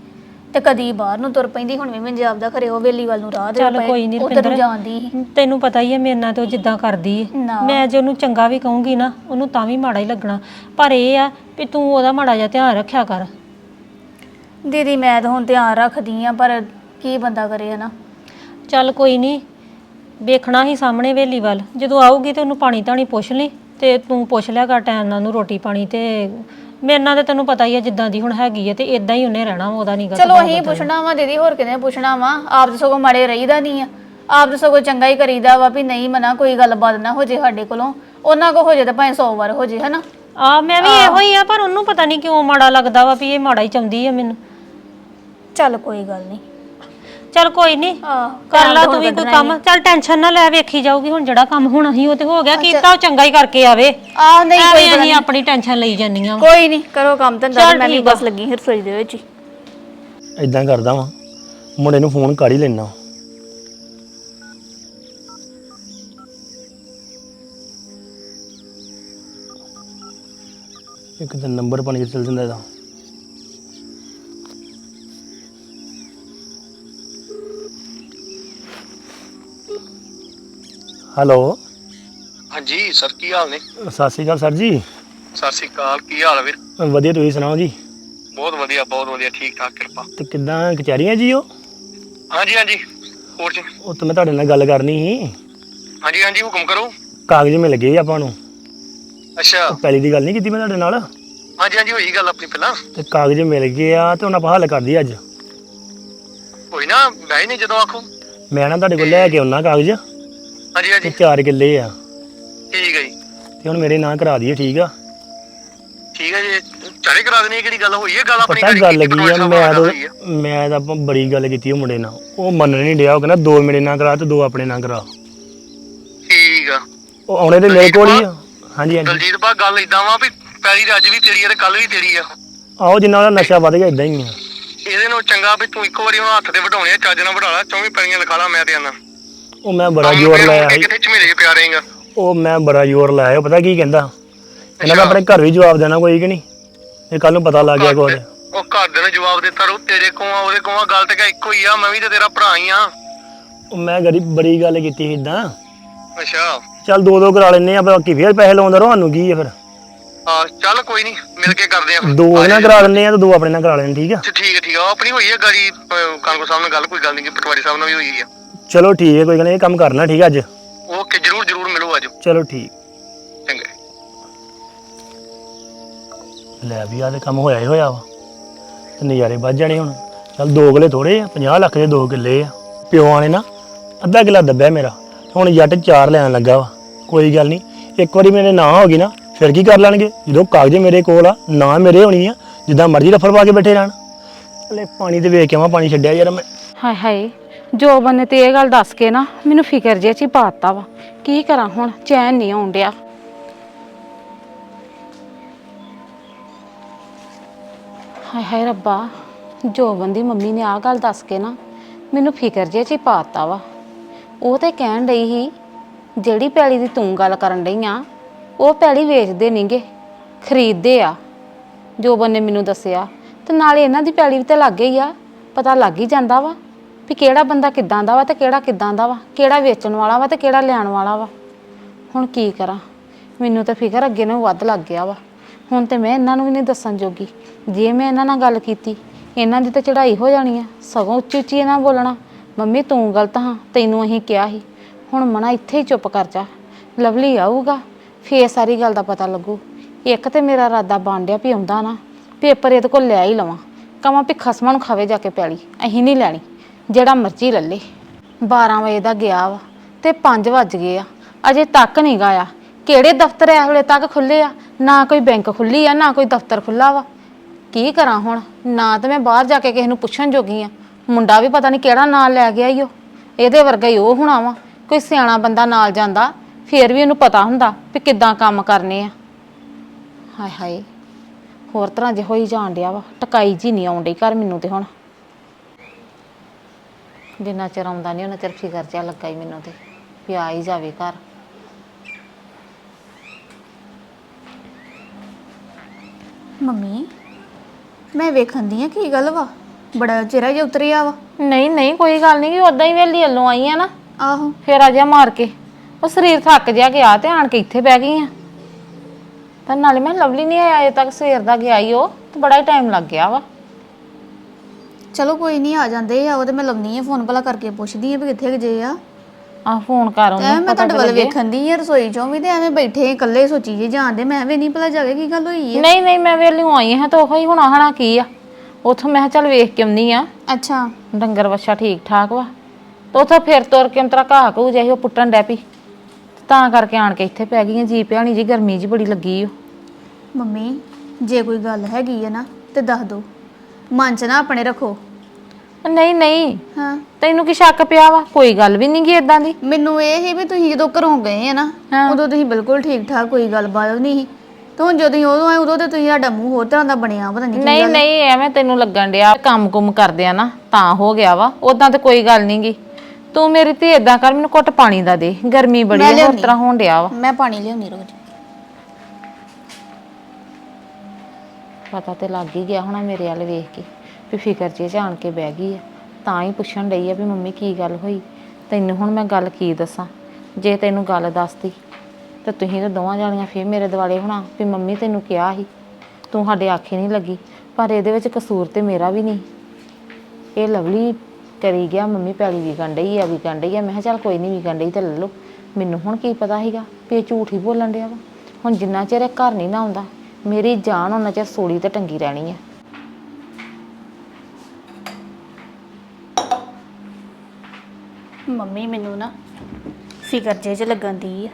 ਤੇ ਕਦੀ ਬਾਹਰ ਨੂੰ ਤੁਰ ਪੈਂਦੀ ਹੁਣ ਵੀ ਮੈਂ ਜਾਪਦਾ ਖਰੇ ਉਹ ਵੇਲੀ ਵੱਲ ਨੂੰ ਰਾਹ ਦੇ ਚੱਲ ਕੋਈ ਨੀ ਉਧਰ ਰੁਪਿੰਦਰ। ਜਾਂਦੀ ਸੀ। ਤੈਨੂੰ ਪਤਾ ਹੀ ਹੈ ਮੇਰੇ ਨਾਲ ਤੇ ਉਹ ਜਿੱਦਾਂ ਕਰਦੀ ਹੈ। ਮੈਂ ਜੇ ਉਹਨੂੰ ਚੰਗਾ ਵੀ ਕਹੂੰਗੀ ਨਾ ਉਹਨੂੰ ਤਾਂ ਵੀ ਮਾੜਾ ਹੀ ਲੱਗਣਾ ਪਰ ਇਹ ਆ ਵੀ ਤੂੰ ਉਹਦਾ ਮਾੜਾ ਜਿਹਾ ਧਿਆਨ ਰੱਖਿਆ ਕਰ ਦੀਦੀ ਮੈਂ ਤਾਂ ਹੁਣ ਧਿਆਨ ਰੱਖਦੀ ਆ ਪਰ ਕੀ ਬੰਦਾ ਕਰੇ ਹਨਾ ਚੱਲ ਕੋਈ ਨਹੀਂ ਵੇਖਣਾ ਹੀ ਸਾਹਮਣੇ ਵੇਲੀ ਵੱਲ ਜਦੋਂ ਆਊਗੀ ਤੇ ਉਹਨੂੰ ਪਾਣੀ ਧਾਣੀ ਪੁੱਛ ਲਈ ਤੇ ਤੂੰ ਪੁੱਛ ਲਿਆ ਕਰ ਟਾਈਮ ਨਾਲ ਉਹਨੂੰ ਰੋਟੀ ਪਾਣੀ ਤੇ ਮੇਰੇ ਨਾਲ ਤੇ ਤੈਨੂੰ ਪਤਾ ਹੀ ਹੈ ਜਿੱਦਾਂ ਦੀ ਹੁਣ ਹੈਗੀ ਹੈ ਤੇ ਇਦਾਂ ਹੀ ਉਹਨੇ ਰਹਿਣਾ ਵਾ, ਉਹਦਾ ਨਹੀਂ ਗਾ ਚਲੋ ਅਸੀਂ ਪੁੱਛਣਾ ਵਾ ਦੀਦੀ ਹੋਰ ਕਿਨੇ ਪੁੱਛਣਾ ਵਾ? ਆਪ ਤਾਂ ਸਗੋਂ ਮਾੜੇ ਰਹੀਦਾ ਨਹੀਂ ਆ। ਆਪ ਤਾਂ ਸਗੋਂ ਚੰਗਾ ਹੀ ਕਰੀਦਾ ਵਾ ਵੀ ਨਹੀਂ ਮਨਾ ਕੋਈ ਗੱਲਬਾਤ ਨਾ ਹੋ ਜੇ ਸਾਡੇ ਕੋਲੋਂ। ਉਹਨਾਂ ਕੋ ਹੋ ਜੇ ਤਾਂ ਭਾਵੇਂ 100 ਵਾਰ ਹੋ ਜੇ ਹਨਾ? ਆ ਮੈਂ ਵੀ ਇਹੋ ਹੀ ਆ ਪਰ ਉਹਨੂੰ ਪਤਾ ਨਹੀਂ ਕਿਉਂ ਮਾੜਾ ਲੱਗਦਾ ਵਾ ਵੀ ਇਹ ਮਾੜਾ ਹੀ ਚਾਹੁੰਦੀ ਆ ਮੈਨੂੰ। ਚੱਲ ਕੋਈ ਗੱਲ ਨਹੀਂ ਚੱਲ ਕੋਈ ਨਹੀਂ ਆਹ ਕਰ ਲਾ ਤੂੰ ਵੀ ਕੋਈ ਕੰਮ। ਚੱਲ ਟੈਨਸ਼ਨ ਨਾ ਲੈ ਵੇਖੀ ਜਾਊਗੀ ਹੁਣ ਜਿਹੜਾ ਕੰਮ ਹੋਣਾ ਸੀ ਉਹ ਤੇ ਹੋ ਗਿਆ ਕੀਤਾ ਉਹ ਚੰਗਾ ਹੀ ਕਰਕੇ ਆਵੇ। ਆ ਨਹੀਂ ਕੋਈ ਐਵੇਂ ਅਸੀਂ ਆਪਣੀ ਟੈਨਸ਼ਨ ਲਈ ਜਾਂਦੀਆਂ ਵਾਂ। ਕੋਈ ਨਹੀਂ ਕਰੋ ਕੰਮ ਧੰਦਾ ਚੱਲ ਤੇ ਮੈਂ ਵੀ ਠੀਕ। ਬਸ ਲੱਗੀ ਹਾਂ ਰਸੋਈ ਦੇ ਵਿੱਚ ਹੀ। ਇਦਾਂ ਕਰਦਾ ਵਾਂ ਮੁੰਡੇ ਨੂੰ ਫੋਨ ਕਰ ਹੀ ਲੈਣਾ ਇੱਕ ਤਾਂ ਨੰਬਰ ਬਣ ਕੇ ਚੱਲ ਜਾਂਦਾ ਇਹਦਾ। ਹੈਲੋ। ਹਾਂਜੀ ਸਰ ਕੀ ਹਾਲ ਨੇ? ਸਤਿ ਸ਼੍ਰੀ ਅਕਾਲ ਸਰ ਜੀ। ਸਤਿ ਸ਼੍ਰੀ ਅਕਾਲ ਕੀ ਹਾਲ ਆ ਵੀਰ? ਵਧੀਆ ਤੁਸੀਂ ਸੁਣਾਓ ਜੀ? ਬਹੁਤ ਵਧੀਆ ਬਹੁਤ ਵਧੀਆ ਠੀਕ ਠਾਕ ਕਿਰਪਾ। ਤੇ ਕਿੱਦਾਂ ਕਚਹਿਰੀਆਂ ਜੀ ਉਹ? ਹਾਂਜੀ ਹਾਂਜੀ ਹੋਰ ਜੀ? ਉਹ ਤਾਂ ਮੈਂ ਤੁਹਾਡੇ ਨਾਲ ਗੱਲ ਕਰਨੀ ਸੀ। ਹਾਂਜੀ ਹਾਂਜੀ ਹੁਕਮ ਕਰੋ। ਕਾਗਜ਼ ਮਿਲ ਗਏ ਆਪਾਂ ਨੂੰ। ਅੱਛਾ। ਪਹਿਲੀ ਦੀ ਗੱਲ ਨਹੀਂ ਕੀਤੀ ਮੈਂ ਤੁਹਾਡੇ ਨਾਲ? ਹਾਂਜੀ ਹਾਂਜੀ ਹੋਈ ਗੱਲ ਆਪਣੀ ਪਹਿਲਾਂ। ਤੇ ਕਾਗਜ਼ ਮਿਲ ਗਏ ਆ ਤੇ ਹੁਣ ਆਪਾਂ ਹੱਲ ਕਰਦੀ ਅੱਜ। ਹੋਈ ਨਾ ਗਏ ਨਹੀਂ ਜਦੋਂ ਆਖੋ। ਮੈਂ ਨਾ ਤੁਹਾਡੇ ਕੋਲ ਲੈ ਕੇ ਆਉਣਾ ਕਾਗਜ਼। ਹਾਂਜੀ ਤੇ ਹਾਂਜੀ 4 ਕਿੱਲੇ ਆ। ਠੀਕ ਹੈ ਜੀ। ਤੇ ਹੁਣ ਮੇਰੇ ਨਾਂ ਕਰਾ ਦਈਏ ਠੀਕ ਆ? ਠੀਕ ਹੈ ਜੀ। ਚਾਰੇ ਕਰਾ ਦੇਣੀ ਹੈ ਕਿਹੜੀ ਗੱਲ ਹੋਈ ਹੈ ਗੱਲ ਆਪਣੀ ਪਤਾ ਕਿਹੜੀ ਗੱਲ ਪਟਵਾਰੀ ਆ? ਮੈਂ ਨਾਲ ਤਾਂ। ਮੈਂ ਤਾਂ ਆਪਾਂ ਬੜੀ ਗੱਲ ਕੀਤੀ ਉਹ ਮੁੰਡੇ ਨਾਲ। ਉਹ ਮੰਨ ਨਹੀਂ ਡਿਆ ਉਹ ਕਹਿੰਦਾ ਦੋ ਮੇਰੇ ਨਾਂ ਕਰਾ ਤੇ ਦੋ ਆਪਣੇ ਨਾਂ ਕਰਾ। ਠੀਕ ਆ। ਉਹ ਆਉਣੇ ਤੇ ਮੇਰੇ ਕੋਲ ਹੀ ਆ। ਹਾਂਜੀ ਹਾਂਜੀ। ਦਲਜੀਤ ਬਾ ਗੱਲ ਇਦਾਂ ਵਾ ਵੀ ਪੈਰੀ ਅੱਜ ਵੀ ਤੇਰੀ ਆ ਤੇ ਕੱਲ ਵੀ ਤੇਰੀ ਆ। ਆਓ ਜਿੰਨਾ ਦਾ ਨਸ਼ਾ ਵੱਧ ਗਿਆ ਇਦਾਂ ਹੀ ਆ। ਇਹਦੇ ਨੂੰ ਚੰਗਾ ਵੀ ਤੂੰ ਇੱਕੋ ਵਾਰੀ ਉਹਨਾਂ ਹੱਥ ਤੇ ਵਢਾਉਣੇ ਆ ਚੱਜ ਨਾਲ ਵਢਾ ਲਾ ਚੌਵੀਂ ਪੈਰੀਆਂ ਲਿਖਾ ਲਾ ਮੈਂ ਤੇ ਆਨਾ ਉਹ ਮੈਂ ਬੜਾ ਜ਼ੋਰ ਲਾਇਆ ਸੀ। ਕਿੱਥੇ ਝਮੇਲੇ 'ਚ ਪਿਆ ਰਹੇਗਾ? ਉਹ ਮੈਂ ਬੜਾ ਜ਼ੋਰ ਲਾਇਆ ਉਹ ਪਤਾ ਕੀ ਕਹਿੰਦਾ? ਕਹਿੰਦਾ ਮੈਂ ਆਪਣੇ ਘਰ ਵੀ ਜਵਾਬ ਦੇਣਾ ਕੋਈ ਕਿ ਨਹੀਂ? ਇਹ ਕੱਲ ਨੂੰ ਪਤਾ ਲੱਗ ਗਿਆ ਕੁਝ ਉਹ ਘਰ ਦੇ ਨੇ ਜਵਾਬ ਦਿੱਤਾ ਰੂ ਤੇਰੇ ਕੋਲ ਆ ਉਹਦੇ ਕੋਲ ਆ ਗੱਲ ਤੇ ਇੱਕੋ ਹੀ ਆ ਮੈਂ ਵੀ ਤੇ ਤੇਰਾ ਭਰਾ ਹੀ ਆ। ਉਹ ਮੈਂ ਗਰੀ ਬੜੀ ਗੱਲ ਕੀਤੀ ਸੀ ਇਦਾਂ ਅੱਛਾ। ਚੱਲ ਦੋ ਦੋ ਕਰਾ ਲੈਨੇ ਆ ਬਾਕੀ ਫੇਰ ਪੈਸੇ ਲਾਉਂਦਾ ਰਹੋ ਸਾਨੂੰ ਕੀ ਆ ਫਿਰ? ਆ ਚੱਲ ਕੋਈ ਨਹੀਂ ਮਿਲ ਕੇ ਕਰਦੇ ਆ। ਦੋ ਆ ਇਹਨਾਂ। ਕਰਾ ਲੈਨੇ ਆ ਤੇ ਦੋ ਆਪਣੇ ਨਾਲ ਕਰਾ ਲੈਣੇ ਠੀਕ ਆ? ਠੀਕ ਹੈ ਠੀਕ ਆ ਆਪਣੀ ਹੋਈ ਹੈ ਗਾੜੀ ਕਾਂਗੋ ਸਾਹਿਬ ਨਾਲ ਗੱਲ ਕੋਈ ਗੱਲ ਨਹੀਂ ਕਿ ਪਟਵਾਰੀ ਸਾਹਿਬ ਨਾਲ ਵੀ ਹੋਈ ਆ ਚਲੋ ਠੀਕ ਹੈ ਕੋਈ ਗੱਲ ਨਹੀਂ ਇਹ ਕੰਮ ਕਰਨਾ ਠੀਕ ਆ ਅੱਜ? ਓਕੇ ਜਰੂਰ ਜਰੂਰ ਮਿਲੋ ਅੱਜ। ਚਲੋ ਠੀਕ। ਚੰਗਾ। ਲੈ ਵੀ ਆ ਤੇ ਕੰਮ ਹੋਇਆ ਹੀ ਹੋਇਆ ਵਾ। ਤੇ ਨਜ਼ਾਰੇ ਵੱਜ ਜਾਣੇ ਹੁਣ। ਚੱਲ ਦੋ ਕਿੱਲੇ ਥੋੜੇ ਆ 50 ਲੱਖ ਦੇ ਦੋ ਕਿੱਲੇ ਆ। ਪਿਓਾਂ ਨੇ ਨਾ ਅੱਧਾ ਕਿੱਲਾ ਦੱਬਿਆ ਮੇਰਾ। ਹੁਣ ਜੱਟ ਚਾਰ ਲੈਣ ਲੱਗਾ ਵਾ। ਕੋਈ ਗੱਲ ਨਹੀਂ ਇੱਕ ਵਾਰੀ ਮੇਰੇ ਨਾਂ ਹੋ ਗਈ ਨਾ ਫਿਰ ਕੀ ਕਰ ਲੈਣਗੇ? ਜਦੋਂ ਕਾਗਜ਼ ਮੇਰੇ ਕੋਲ ਆ ਨਾਂ ਮੇਰੇ ਹੋਣੀ ਆ ਜਿੱਦਾਂ ਮਰਜ਼ੀ ਰਫਲ ਪਾ ਕੇ ਬੈਠੇ ਰਹਿਣ। ਹਲੇ ਪਾਣੀ ਤੇ ਵੇਖ ਕੇ ਆਵਾਂ ਪਾਣੀ ਛੱਡਿਆ ਯਾਰ ਮੈਂ। ਹਾਏ ਹਾਏ ਜੋਬਨ ਨੇ ਤੇ ਇਹ ਗੱਲ ਦੱਸ ਕੇ ਨਾ, ਮੈਨੂੰ ਫਿਕਰ ਜਿਹਾ ਚ ਹੀ ਪਾਤਾ ਵਾ। ਕੀ ਕਰਾਂ ਹੁਣ? ਚੈਨ ਨਹੀਂ ਆਉਣ ਡਿਆ। ਹਾਏ ਹਾਏ ਰੱਬਾ ਜੋਬਨ ਦੀ ਮੰਮੀ ਨੇ ਆਹ ਗੱਲ ਦੱਸ ਕੇ ਨਾ, ਮੈਨੂੰ ਫਿਕਰ ਜਿਹਾ ਚ ਹੀ ਪਾਤਾ ਵਾ। ਉਹ ਤੇ ਕਹਿਣ ਡਈ ਸੀ, ਜਿਹੜੀ ਪੈਲੀ ਦੀ ਤੂੰ ਗੱਲ ਕਰਨ ਡਈ ਆ, ਉਹ ਪੈਲੀ ਵੇਚਦੇ ਨਹੀਂਗੇ ਖਰੀਦਦੇ ਆ। ਜੋਬਨ ਨੇ ਮੈਨੂੰ ਦੱਸਿਆ, ਤੇ ਨਾਲੇ ਇਹਨਾਂ ਦੀ ਪੈਲੀ ਵੀ ਤੇ ਲੱਗ ਗਈ ਆ, ਪਤਾ ਲੱਗ ਹੀ ਜਾਂਦਾ ਵਾ। ਵੀ ਕਿਹੜਾ ਬੰਦਾ ਕਿੱਦਾਂ ਦਾ ਵਾ ਤੇ ਕਿਹੜਾ ਕਿੱਦਾਂ ਦਾ ਵਾ, ਕਿਹੜਾ ਵੇਚਣ ਵਾਲਾ ਵਾ ਤੇ ਕਿਹੜਾ ਲੈਣ ਵਾਲਾ ਵਾ। ਹੁਣ ਕੀ ਕਰਾਂ? ਮੈਨੂੰ ਤਾਂ ਫਿਕਰ ਅੱਗੇ ਨੂੰ ਵੱਧ ਲੱਗ ਗਿਆ ਵਾ। ਹੁਣ ਤੇ ਮੈਂ ਇਹਨਾਂ ਨੂੰ ਵੀ ਨਹੀਂ ਦੱਸਣ ਜੋਗੀ। ਜੇ ਮੈਂ ਇਹਨਾਂ ਨਾਲ ਗੱਲ ਕੀਤੀ, ਇਹਨਾਂ ਦੀ ਤਾਂ ਚੜ੍ਹਾਈ ਹੋ ਜਾਣੀ ਆ। ਸਗੋਂ ਉੱਚੀ ਉੱਚੀ ਇਹਨਾਂ ਬੋਲਣਾ। ਮੰਮੀ, ਤੂੰ ਗਲਤ ਹਾਂ, ਤੈਨੂੰ ਅਸੀਂ ਕਿਹਾ ਸੀ। ਹੁਣ ਮਨਾ ਇੱਥੇ ਹੀ ਚੁੱਪ ਕਰ ਜਾ। ਲਵਲੀ ਆਊਗਾ, ਫੇਰ ਸਾਰੀ ਗੱਲ ਦਾ ਪਤਾ ਲੱਗੂ। ਇੱਕ ਤੇ ਮੇਰਾ ਇਰਾਦਾ ਬਣ ਵੀ ਆਉਂਦਾ ਨਾ, ਪੇਪਰ ਇਹਦੇ ਕੋਲ ਲੈ ਹੀ ਲਵਾਂ। ਕਵਾਂ ਵੀ ਖਸਮਾਂ ਨੂੰ ਖਾਵੇ ਜਾ ਕੇ ਪੈਲੀ। ਅਸੀਂ ਨਹੀਂ ਲੈਣੀ। ਜਿਹੜਾ ਮਰਜ਼ੀ ਲੈ ਲੇ। 12 ਵਜੇ ਦਾ ਗਿਆ ਵਾ ਤੇ 5 ਵੱਜ ਗਏ ਆ। ਅਜੇ ਤੱਕ ਨਹੀਂ ਗਾਇਆ। ਕਿਹੜੇ ਦਫ਼ਤਰ ਇਸ ਵੇਲੇ ਤੱਕ ਖੁੱਲੇ ਆ? ਨਾ ਕੋਈ ਬੈਂਕ ਖੁੱਲੀ ਆ, ਨਾ ਕੋਈ ਦਫ਼ਤਰ ਖੁੱਲਾ ਵਾ। ਕੀ ਕਰਾਂ ਹੁਣ? ਨਾ ਤਾਂ ਮੈਂ ਬਾਹਰ ਜਾ ਕੇ ਕਿਸੇ ਨੂੰ ਪੁੱਛਣ ਜੋਗੀ ਆ। ਮੁੰਡਾ ਵੀ ਪਤਾ ਨਹੀਂ ਕਿਹੜਾ ਨਾਲ ਲੈ ਗਿਆ ਈ ਉਹ ਇਹਦੇ ਵਰਗਾ ਹੀ ਉਹ ਹੋਣਾ ਵਾ। ਕੋਈ ਸਿਆਣਾ ਬੰਦਾ ਨਾਲ ਜਾਂਦਾ, ਫੇਰ ਵੀ ਉਹਨੂੰ ਪਤਾ ਹੁੰਦਾ ਵੀ ਕਿੱਦਾਂ ਕੰਮ ਕਰਨੇ ਆ। ਹਾਏ ਹਾਏ, ਹੋਰ ਤਰ੍ਹਾਂ ਜੇ ਹੋਈ ਜਾਣ ਡਿਆ ਵਾ। ਟਕਾਈ ਜੀ ਨਹੀਂ ਆਉਂਦੀ ਘਰ ਮੈਨੂੰ ਤੇ ਹੁਣ। ਜਿੰਨਾ ਚਿਰ ਆਉਂਦਾ ਨਹੀਂ ਉਹਨਾਂ ਚਿਰ ਫਿਕਰ ਜਿਹਾ ਲੱਗਾ ਹੀ ਮੈਨੂੰ ਤੇ ਵੀ ਆ ਹੀ ਜਾਵੇ ਘਰ। ਮੰਮੀ ਮੈਂ ਵੇਖਣ ਦੀ ਆ ਕੀ ਗੱਲ ਵਾ। ਬੜਾ ਚਿਹਰਾ ਜਿਹਾ ਉਤਰਿਆ ਵਾ। ਨਹੀਂ ਨਹੀਂ ਕੋਈ ਗੱਲ ਨਹੀਂ ਉਦਾਂ ਹੀ ਵੇਲੀ ਵੱਲੋਂ ਆਈ ਆ ਨਾ। ਆਹੋ। ਫੇਰ ਆ ਜਾ ਮਾਰ ਕੇ। ਉਹ ਸਰੀਰ ਥੱਕ ਜਿਆ ਗਿਆ ਤੇ ਆਣ ਕੇ ਇੱਥੇ ਬਹਿ ਗਈ ਆ। ਤਾਂ ਨਾਲੇ ਮੈਂ ਲਵਲੀ ਨਹੀਂ ਆਇਆ ਅਜੇ ਤੱਕ ਸਵੇਰ ਦਾ ਗਿਆ ਹੀ ਉਹ ਤੇ ਬੜਾ ਹੀ ਟਾਈਮ ਲੱਗ ਗਿਆ ਵਾ। ਚਲੋ ਕੋਈ ਨਹੀਂ ਆ ਜਾਂਦੇ ਆ ਉਹ ਤੇ ਮੈਂ ਲਵਨੀ ਆ ਫੋਨ ਭਲਾ ਕਰਕੇ ਪੁੱਛਦੀ ਆ ਵੀ ਕਿੱਥੇ ਜੇ ਆ। ਆ ਫੋਨ ਕਰ ਤੇ ਉਹਨੂੰ ਐਵੇਂ ਮੈਂ ਪਤਾ ਤੁਹਾਡੇ ਵੱਲ ਲੱਗੇ। ਵੇਖਣ ਦੀ ਆ ਰਸੋਈ ਚੋਂ ਵੀ ਤੇ ਐਵੇਂ ਬੈਠੇ ਇਕੱਲੇ ਸੋਚੀ ਜੇ ਜਾਂਦੇ ਮੈਂ ਵੀ ਨਹੀਂ ਭਲਾ ਜਾਵੇ ਕੀ ਗੱਲ ਹੋਈ ਆ। ਨਹੀਂ ਨਹੀਂ ਮੈਂ ਵੇਲੀ ਆਈ ਹਾਂ ਤਾਂ ਉਹ ਹੀ ਹੁਣ ਕੀ ਆ। ਉਥੋਂ ਮੈਂ ਕਿਹਾ ਚੱਲ ਵੇਖ ਕੇ ਆਉਂਦੀ ਆ। ਅੱਛਾ। ਡੰਗਰ ਵੱਛਾ ਠੀਕ ਠਾਕ ਵਾ। ਤੇ ਉਥੋਂ ਫਿਰ ਤੁਰ ਕੇ ਅੰਤਰਾ ਘਾਹ ਘੂ ਜਿਹੀ ਉਹ ਪੁੱਟਣ ਡੈ ਪਈ। ਤਾਂ ਕਰਕੇ ਆਣ ਕੇ ਇੱਥੇ ਪੈ ਗਈਆਂ ਜੀ ਭਿਆਣੀ ਜੀ ਗਰਮੀ ਜੀ ਬੜੀ ਲੱਗੀ ਓ। ਮੰਮੀ ਜੇ ਕੋਈ ਗੱਲ ਹੈਗੀ ਆ ਨਾ ਤੇ ਦੱਸ ਦੋ। ਮਨ ਚ ਨਾ ਆਪਣੇ ਰੱਖੋ। ਨਹੀਂ ਨਹੀਂ। ਹਾਂ। ਤੈਨੂੰ ਕੀ ਸ਼ੱਕ ਪਿਆ ਵਾ? ਕੋਈ ਗੱਲ ਵੀ ਨਹੀਂ ਗੀ ਇਦਾਂ ਦੀ? ਮੈਨੂੰ ਇਹ ਹੀ ਵੀ ਤੁਸੀਂ ਜਦੋਂ ਘਰੋਂ ਗਏ ਆ ਨਾ ਹਾਂ। ਉਦੋਂ ਤੁਸੀਂ ਬਿਲਕੁਲ ਠੀਕ ਠਾਕ ਕੋਈ ਗੱਲਬਾਤ ਨਹੀਂ ਸੀ। ਤੇ ਹੁਣ ਜਦੋਂ ਤੁਸੀਂ ਉਦੋਂ ਆਏ ਉਦੋਂ ਤੇ ਤੁਸੀਂ ਸਾਡਾ ਮੂੰਹ ਹੋਰ ਤਰ੍ਹਾਂ ਦਾ ਬਣਿਆ ਪਤਾ ਨਹੀਂ ਕੀ ਨਹੀਂ ਨਹੀਂ ਐਵੇਂ ਤੈਨੂੰ ਲੱਗਣ ਡਿਆ ਕੰਮ ਕੁਮ ਕਰਦੇ ਆ ਨਾ ਤਾਂ ਹੋ ਗਿਆ ਵਾ। ਉਦਾਂ ਤੇ ਕੋਈ ਗੱਲ ਨੀ ਗੀ ਤੂੰ ਮੇਰੀ ਧੀ ਇਦਾਂ ਕਰ ਮੈਨੂੰ ਘੁੱਟ ਪਾਣੀ ਦਾ ਦੇ। ਗਰਮੀ ਬੜੀ ਆ, ਹੋਰ। ਤਰ੍ਹਾਂ ਹੋਣ ਡਿਆ ਵਾ। ਮੈਂ ਪਾਣੀ ਲਿਆਉਣੀ ਰੋਜ਼। ਪਤਾ ਤੇ ਲੱਗ ਹੀ ਗਿਆ ਹੋਣਾ ਮੇਰੇ ਵੱਲ ਵੇਖ ਕੇ ਵੀ ਫਿਕਰ ਜੇ ਜਾਣ ਕੇ ਬਹਿ ਗਈ ਆ। ਤਾਂ ਹੀ ਪੁੱਛਣ ਡਈ ਆ ਵੀ ਮੰਮੀ ਕੀ ਗੱਲ ਹੋਈ। ਤੈਨੂੰ ਹੁਣ ਮੈਂ ਗੱਲ ਕੀ ਦੱਸਾਂ? ਜੇ ਤੈਨੂੰ ਗੱਲ ਦੱਸਦੀ ਤੇ ਤੁਸੀਂ ਤਾਂ ਦੋਵਾਂ ਜਾਣੀਆਂ ਫੇਰ ਮੇਰੇ ਦਿਵਾਲੇ ਹੋਣਾ ਵੀ ਮੰਮੀ ਤੈਨੂੰ ਕਿਹਾ ਸੀ। ਤੂੰ ਸਾਡੇ ਆਖੇ ਨਹੀਂ ਲੱਗੀ, ਪਰ ਇਹਦੇ ਵਿੱਚ ਕਸੂਰ ਤੇ ਮੇਰਾ ਵੀ ਨਹੀਂ। ਇਹ ਲਵਲੀ ਕਰੀ ਗਿਆ, ਮੰਮੀ ਪੈਲੀ ਵੀ ਡਈ ਆ ਵੀ ਡਈ ਆ। ਮੈਂ ਕਿਹਾ ਚੱਲ ਕੋਈ ਨਹੀਂ ਵੀ ਡਈ ਤੇ ਲੈ ਲਓ। ਮੈਨੂੰ ਹੁਣ ਕੀ ਪਤਾ ਸੀਗਾ ਵੀ ਇਹ ਝੂਠ ਹੀ ਬੋਲਣ ਡਿਆ ਵਾ। ਹੁਣ ਜਿੰਨਾ ਚਿਰ ਇਹ ਘਰ ਨਹੀਂ ਨਾ ਆਉਂਦਾ ਮੇਰੀ ਜਾਨ ਉਹਨਾਂ ਚਿਰ ਸੂਲੀ ਤੇ ਟੰਗੀ ਰਹਿਣੀ ਹੈ ਮੰਮੀ ਮੈਨੂੰ ਨਾ ਫਿਕਰ ਜੇ ਚ ਲੱਗਣ ਦੀ ਆ।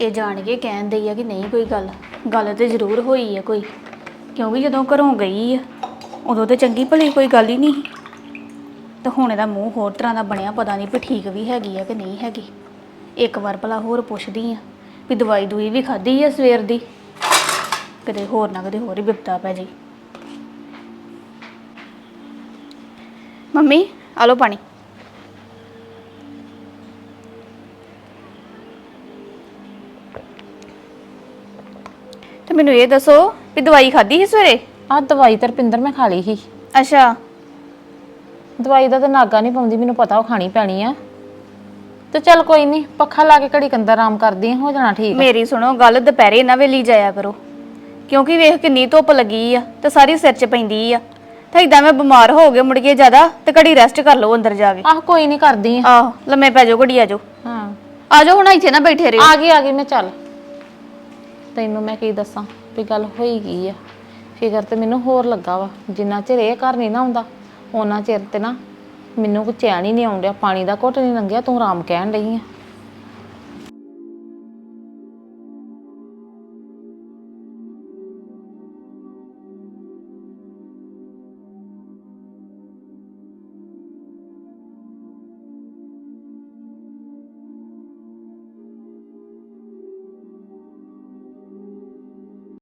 ਇਹ ਜਾਣ ਕੇ ਕਹਿਣ ਦਈ ਆ ਕਿ ਨਹੀਂ ਕੋਈ ਗੱਲ। ਗੱਲ ਤੇ ਜ਼ਰੂਰ ਹੋਈ ਆ ਕੋਈ। ਕਿਉਂਕਿ ਜਦੋਂ ਘਰੋਂ ਗਈ ਆ, ਉਦੋਂ ਤੇ ਚੰਗੀ ਭਲੀ ਕੋਈ ਗੱਲ ਹੀ ਨਹੀਂ ਸੀ। ਤੇ ਹੁਣ ਇਹਦਾ ਮੂੰਹ ਹੋਰ ਤਰ੍ਹਾਂ ਦਾ ਬਣਿਆ, ਪਤਾ ਨਹੀਂ ਵੀ ਠੀਕ ਵੀ ਹੈਗੀ ਆ ਕਿ ਨਹੀਂ ਹੈਗੀ। ਇੱਕ ਵਾਰ ਭਲਾ ਹੋਰ ਪੁੱਛਦੀ ਆ ਵੀ ਦਵਾਈ ਦੂਈ ਵੀ ਖਾਧੀ ਆ ਸਵੇਰ ਦੀ? ਕਦੇ ਹੋਰ ਨਾ ਕਦੇ ਹੋਰ ਹੀ ਬਿਪਤਾ ਪੈ ਜੀ ਮੰਮੀ ਆ ਲਓ ਪਾਣੀ। ਤੇ ਮੈਨੂੰ ਇਹ ਦੱਸੋ ਵੀ ਦਵਾਈ ਖਾਧੀ ਸੀ ਸਵੇਰੇ? ਆਹ ਦਵਾਈ ਤੇ ਰਪਿੰਦਰ ਮੈਂ ਖਾ ਲਈ ਸੀ। ਅੱਛਾ। ਦਵਾਈ ਦਾ ਤਾਂ ਨਾਗਾ ਨਹੀਂ ਪਾਉਂਦੀ ਮੈਨੂੰ ਪਤਾ ਉਹ ਖਾਣੀ ਪੈਣੀ ਆ। ਤੇ ਚੱਲ ਕੋਈ ਨਹੀਂ ਪੱਖਾ ਲਾ ਕੇ ਘੜੀ ਕੰਦਰ ਆਰਾਮ ਕਰਦੀ ਆ ਹੋ ਜਾਣਾ ਠੀਕ। ਮੇਰੀ ਸੁਣੋ ਗੱਲ ਦੁਪਹਿਰੇ ਨਾ ਵੇਲੀ ਜਾਇਆ ਕਰੋ। ਕਿਉਂਕਿ ਵੇਖ ਕਿੰਨੀ ਧੁੱਪ ਲੱਗੀ ਆ ਤੇ ਸਾਰੀ ਸਿਰ 'ਚ ਪੈਂਦੀ ਆ। ਤਾਂ ਇਦਾਂ ਮੈਂ ਬਿਮਾਰ ਹੋ ਗਏ ਮੁੜ ਕੇ ਜ਼ਿਆਦਾ ਤੇ ਘੜੀ ਰੈਸਟ ਕਰ ਲਓ ਅੰਦਰ ਜਾ ਕੇ। ਆਹ ਕੋਈ ਨਹੀਂ ਕਰਦੀ ਆ। ਆਹੋ ਲੰਮੇ ਪੈ ਜਾਓ ਘੜੀ ਆ ਜਾਓ ਹਾਂ। ਆ ਜਾਓ ਹੁਣ ਇੱਥੇ ਨਾ ਬੈਠੇ ਰਹੋ। ਆ ਗਈ ਆ ਗਈ ਮੈਂ ਚੱਲ। ਤੈਨੂੰ ਮੈਂ ਕੀ ਦੱਸਾਂ ਵੀ ਗੱਲ ਹੋਈ ਗਈ ਆ। ਫਿਕਰ ਤੇ ਮੈਨੂੰ ਹੋਰ ਲੱਗਾ ਵਾ। ਜਿੰਨਾ ਚਿਰ ਇਹ ਘਰ ਨਹੀਂ ਨਾ ਆਉਂਦਾ ਉਹਨਾਂ ਚਿਰ ਤੇ ਨਾ ਮੈਨੂੰ ਕੋਈ ਚੈਨ ਹੀ ਨਹੀਂ ਆਉਂਦਿਆ ਪਾਣੀ ਦਾ ਘੁੱਟ ਨਹੀਂ ਲੰਘਿਆ ਤੂੰ ਆਰਾਮ ਕਹਿਣ ਡਈ ਆ।